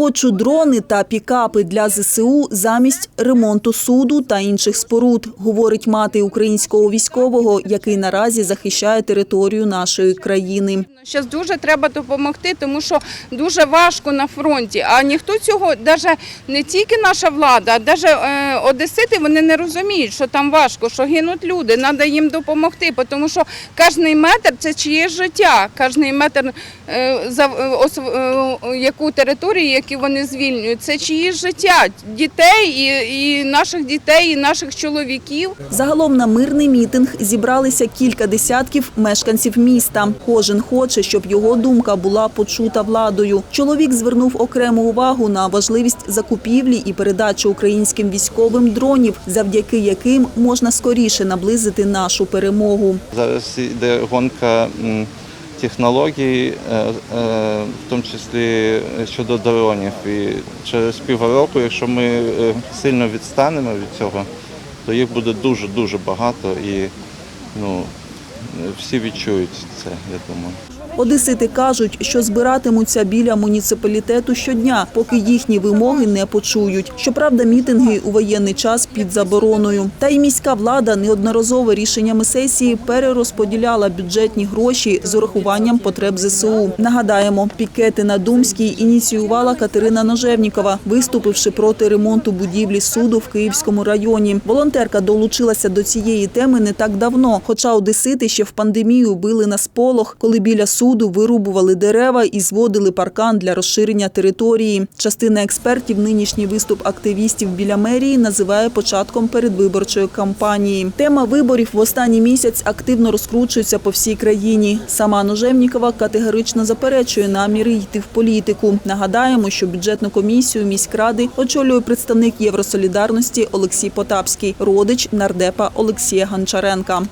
Хочу дрони та пікапи для ЗСУ замість ремонту суду та інших споруд, говорить мати українського військового, який наразі захищає територію нашої країни. Зараз дуже треба допомогти, тому що дуже важко на фронті. А ніхто цього, навіть не тільки наша влада, а навіть е, одесити вони не розуміють, що там важко, що гинуть люди. Треба їм допомогти, тому що кожен метр це чиєсь життя, кожен метр яку територію, яку вони звільнюють, це чиєсь життя дітей і, і наших дітей, і наших чоловіків. Загалом на мирний мітинг зібралися кілька десятків мешканців міста. Кожен хоче, щоб його думка була почута владою. Чоловік звернув окрему увагу на важливість закупівлі і передачі українським військовим дронів, завдяки яким можна скоріше наблизити нашу перемогу. Зараз йде гонка технологій, е, е, в тому числі щодо дронів. І через півроку, якщо ми е, сильно відстанемо від цього, то їх буде дуже-дуже багато і ну, всі відчують це, я думаю. Одесити кажуть, що збиратимуться біля муніципалітету щодня, поки їхні вимоги не почують. Щоправда, мітинги у воєнний час під забороною. Та й міська влада неодноразово рішеннями сесії перерозподіляла бюджетні гроші з урахуванням потреб ЗСУ. Нагадаємо, пікети на Думській ініціювала Катерина Ножевнікова, виступивши проти ремонту будівлі суду в Київському районі. Волонтерка долучилася до цієї теми не так давно, хоча одесити ще в пандемію били на сполох, коли біля суду вирубували дерева і зводили паркан для розширення території. Частина експертів нинішній виступ активістів біля мерії називає початком передвиборчої кампанії. Тема виборів в останній місяць активно розкручується по всій країні. Сама Ножевнікова категорично заперечує наміри йти в політику. Нагадаємо, що бюджетну комісію міськради очолює представник Євросолідарності Олексій Потапський, родич нардепа Олексія Гончаренка.